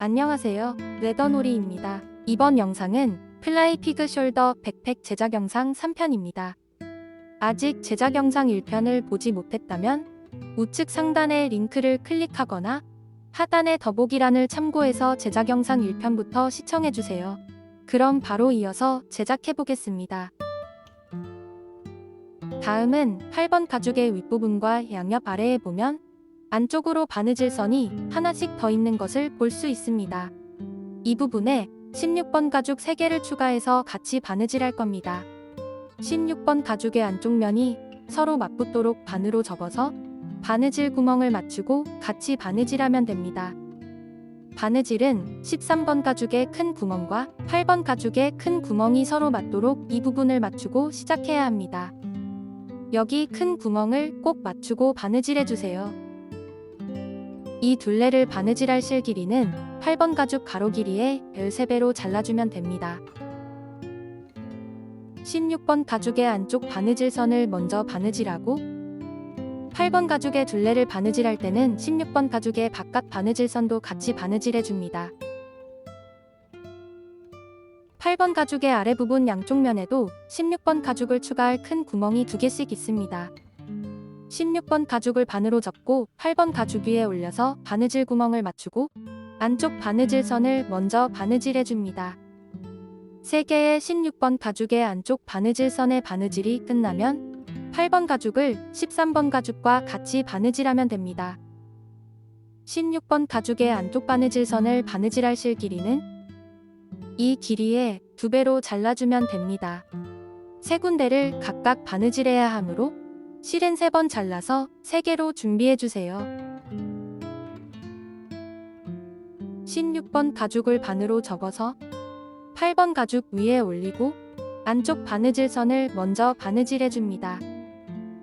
안녕하세요. 레더놀이입니다. 이번 영상은 플라이 피그 숄더 백팩 제작 영상 3편입니다. 아직 제작 영상 1편을 보지 못했다면 우측 상단의 링크를 클릭하거나 하단의 더보기란을 참고해서 제작 영상 1편부터 시청해주세요. 그럼 바로 이어서 제작해 보겠습니다. 다음은 8번 가죽의 윗부분과 양옆 아래에 보면 안쪽으로 바느질 선이 하나씩 더 있는 것을 볼 수 있습니다. 이 부분에 16번 가죽 3개를 추가해서 같이 바느질 할 겁니다. 16번 가죽의 안쪽 면이 서로 맞붙도록 반으로 접어서 바느질 구멍을 맞추고 같이 바느질하면 됩니다. 바느질은 13번 가죽의 큰 구멍과 8번 가죽의 큰 구멍이 서로 맞도록 이 부분을 맞추고 시작해야 합니다. 여기 큰 구멍을 꼭 맞추고 바느질해 주세요. 이 둘레를 바느질할 실 길이는 8번 가죽 가로 길이의 13배로 잘라주면 됩니다. 16번 가죽의 안쪽 바느질 선을 먼저 바느질하고 8번 가죽의 둘레를 바느질할 때는 16번 가죽의 바깥 바느질 선도 같이 바느질해 줍니다. 8번 가죽의 아래 부분 양쪽 면에도 16번 가죽을 추가할 큰 구멍이 두 개씩 있습니다. 16번 가죽을 반으로 접고 8번 가죽 위에 올려서 바느질 구멍을 맞추고 안쪽 바느질 선을 먼저 바느질해 줍니다. 3개의 16번 가죽의 안쪽 바느질 선의 바느질이 끝나면 8번 가죽을 13번 가죽과 같이 바느질하면 됩니다. 16번 가죽의 안쪽 바느질 선을 바느질할 실 길이는 이 길이의 두 배로 잘라주면 됩니다. 세 군데를 각각 바느질해야 하므로 실은 3번 잘라서 3개로 준비해주세요. 16번 가죽을 반으로 접어서 8번 가죽 위에 올리고 안쪽 바느질 선을 먼저 바느질해줍니다.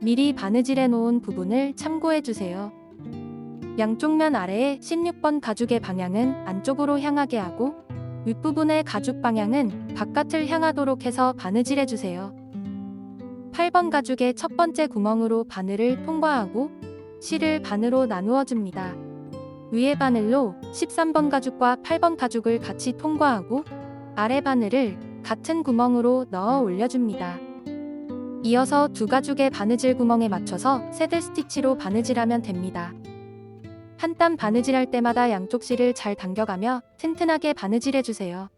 미리 바느질해 놓은 부분을 참고해주세요. 양쪽 면 아래에 16번 가죽의 방향은 안쪽으로 향하게 하고 윗부분의 가죽 방향은 바깥을 향하도록 해서 바느질해주세요. 8번 가죽의 첫 번째 구멍으로 바늘을 통과하고 실을 반으로 나누어 줍니다. 위에 바늘로 13번 가죽과 8번 가죽을 같이 통과하고 아래 바늘을 같은 구멍으로 넣어 올려줍니다. 이어서 두 가죽의 바느질 구멍에 맞춰서 새들 스티치로 바느질하면 됩니다. 한 땀 바느질할 때마다 양쪽 실을 잘 당겨가며 튼튼하게 바느질해주세요.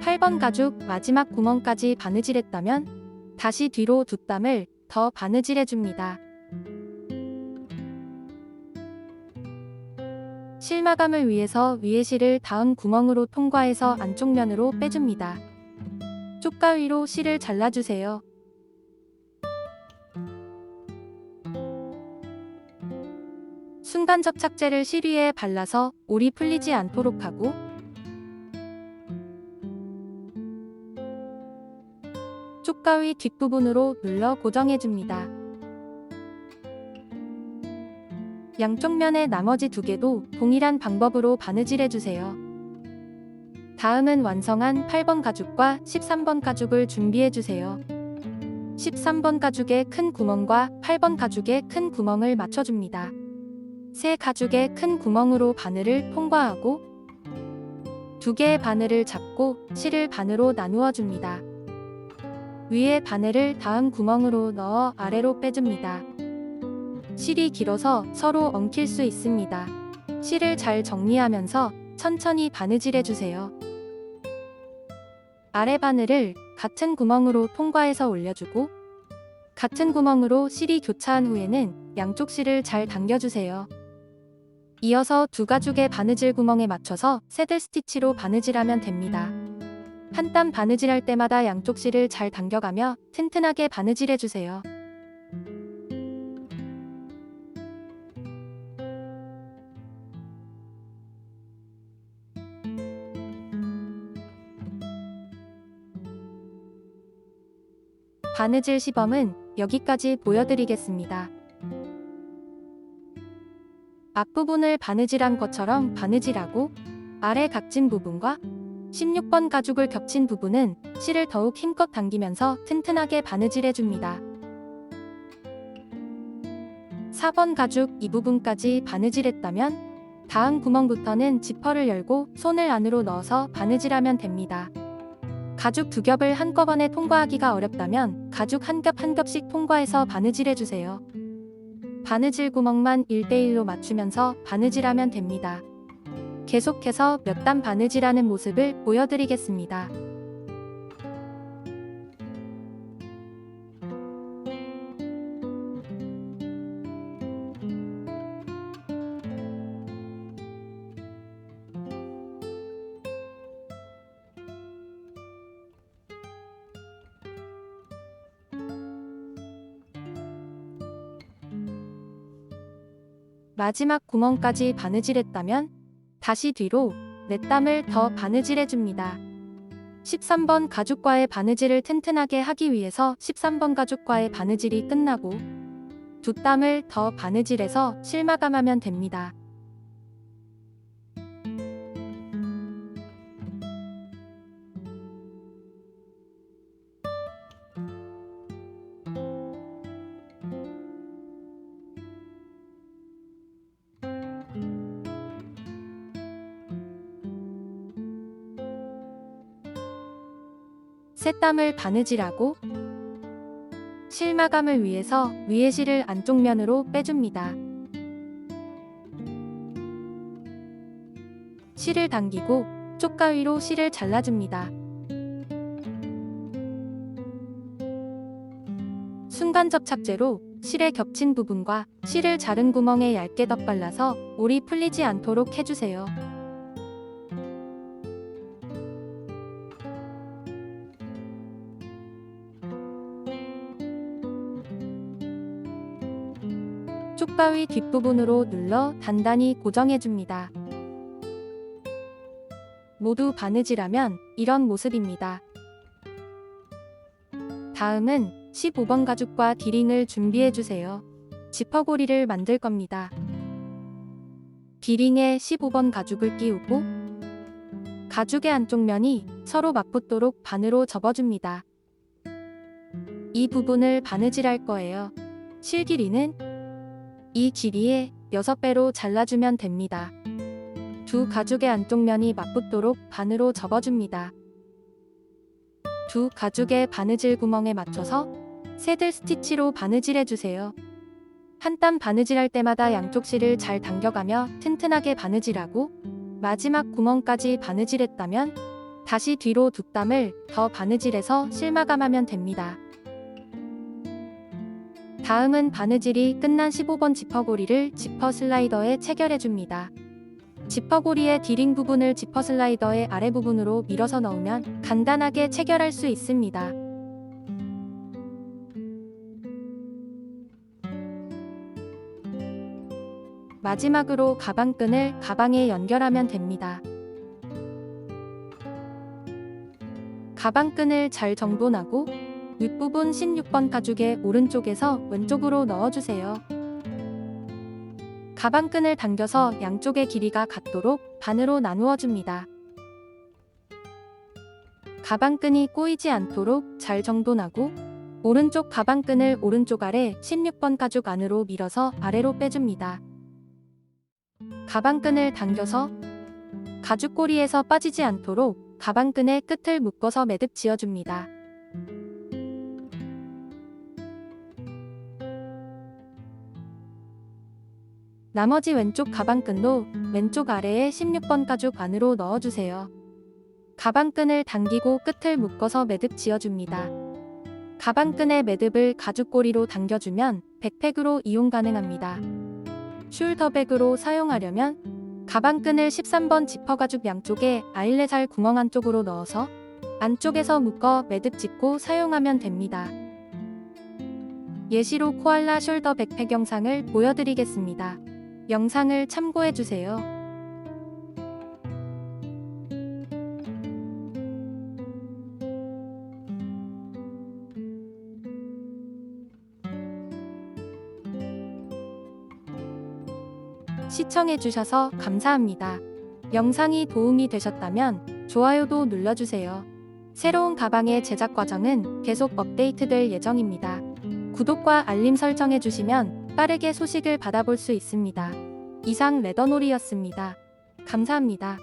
팔번 가죽 마지막 구멍까지 바느질했다면 다시 뒤로 두 땀을 더 바느질해줍니다. 실 마감을 위해서 위에 실을 다음 구멍으로 통과해서 안쪽 면으로 빼줍니다. 쪽가위로 실을 잘라주세요. 순간 접착제를 실 위에 발라서 올이 풀리지 않도록 하고 쪽가위 뒷부분으로 눌러 고정해줍니다. 양쪽 면의 나머지 두 개도 동일한 방법으로 바느질해주세요. 다음은 완성한 8번 가죽과 13번 가죽을 준비해주세요. 13번 가죽의 큰 구멍과 8번 가죽의 큰 구멍을 맞춰줍니다. 세 가죽의 큰 구멍으로 바늘을 통과하고 두 개의 바늘을 잡고 실을 반으로 나누어 줍니다. 위에 바늘을 다음 구멍으로 넣어 아래로 빼줍니다. 실이 길어서 서로 엉킬 수 있습니다. 실을 잘 정리하면서 천천히 바느질해 주세요. 아래 바늘을 같은 구멍으로 통과해서 올려주고 같은 구멍으로 실이 교차한 후에는 양쪽 실을 잘 당겨주세요. 이어서 두 가죽의 바느질 구멍에 맞춰서 새들 스티치로 바느질하면 됩니다. 한 땀 바느질할 때마다 양쪽 실을 잘 당겨가며 튼튼하게 바느질해 주세요. 바느질 시범은 여기까지 보여드리겠습니다. 앞부분을 바느질한 것처럼 바느질하고 아래 각진 부분과 16번 가죽을 겹친 부분은 실을 더욱 힘껏 당기면서 튼튼하게 바느질해줍니다. 4번 가죽 이 부분까지 바느질했다면 다음 구멍부터는 지퍼를 열고 손을 안으로 넣어서 바느질하면 됩니다. 가죽 두 겹을 한꺼번에 통과하기가 어렵다면 가죽 한 겹 한 겹씩 통과해서 바느질해주세요. 바느질 구멍만 1대1로 맞추면서 바느질하면 됩니다. 계속해서 몇 단 바느질하는 모습을 보여드리겠습니다. 마지막 구멍까지 바느질했다면 다시 뒤로 넷 땀을 더 바느질해 줍니다. 13번 가죽과의 바느질을 튼튼하게 하기 위해서 13번 가죽과의 바느질이 끝나고 두 땀을 더 바느질해서 실마감하면 됩니다. 새땀을 바느질하고 실마감을 위해서 위에 실을 안쪽 면으로 빼줍니다. 실을 당기고 쪽가위로 실을 잘라줍니다. 순간 접착제로 실에 겹친 부분과 실을 자른 구멍에 얇게 덧발라서 올이 풀리지 않도록 해주세요. 쪽가위 뒷부분으로 눌러 단단히 고정해줍니다. 모두 바느질하면 이런 모습입니다. 다음은 15번 가죽과 디링을 준비해주세요. 지퍼고리를 만들 겁니다. 디링에 15번 가죽을 끼우고 가죽의 안쪽 면이 서로 맞붙도록 반으로 접어줍니다. 이 부분을 바느질할 거예요. 실 길이는 이 길이에 6배로 잘라주면 됩니다. 두 가죽의 안쪽 면이 맞붙도록 반으로 접어줍니다. 두 가죽의 바느질 구멍에 맞춰서 새들 스티치로 바느질해주세요. 한 땀 바느질할 때마다 양쪽 실을 잘 당겨가며 튼튼하게 바느질하고 마지막 구멍까지 바느질했다면 다시 뒤로 두 땀을 더 바느질해서 실마감하면 됩니다. 다음은 바느질이 끝난 15번 지퍼고리를 지퍼 슬라이더에 체결해줍니다. 지퍼고리의 디링 부분을 지퍼 슬라이더의 아래 부분으로 밀어서 넣으면 간단하게 체결할 수 있습니다. 마지막으로 가방끈을 가방에 연결하면 됩니다. 가방끈을 잘 정돈하고 윗부분 16번 가죽의 오른쪽에서 왼쪽으로 넣어주세요. 가방끈을 당겨서 양쪽의 길이가 같도록 반으로 나누어 줍니다. 가방끈이 꼬이지 않도록 잘 정돈하고 오른쪽 가방끈을 오른쪽 아래 16번 가죽 안으로 밀어서 아래로 빼줍니다. 가방끈을 당겨서 가죽고리에서 빠지지 않도록 가방끈의 끝을 묶어서 매듭 지어줍니다. 나머지 왼쪽 가방끈도 왼쪽 아래에 16번 가죽 안으로 넣어주세요. 가방끈을 당기고 끝을 묶어서 매듭 지어줍니다. 가방끈의 매듭을 가죽고리로 당겨주면 백팩으로 이용 가능합니다. 숄더백으로 사용하려면 가방끈을 13번 지퍼 가죽 양쪽에 아일렛알 구멍 안쪽으로 넣어서 안쪽에서 묶어 매듭 짓고 사용하면 됩니다. 예시로 코알라 숄더 백팩 영상을 보여드리겠습니다. 영상을 참고해주세요. 시청해주셔서 감사합니다. 영상이 도움이 되셨다면 좋아요도 눌러주세요. 새로운 가방의 제작 과정은 계속 업데이트될 예정입니다. 구독과 알림 설정해주시면 빠르게 소식을 받아볼 수 있습니다. 이상 레더놀이였습니다. 감사합니다.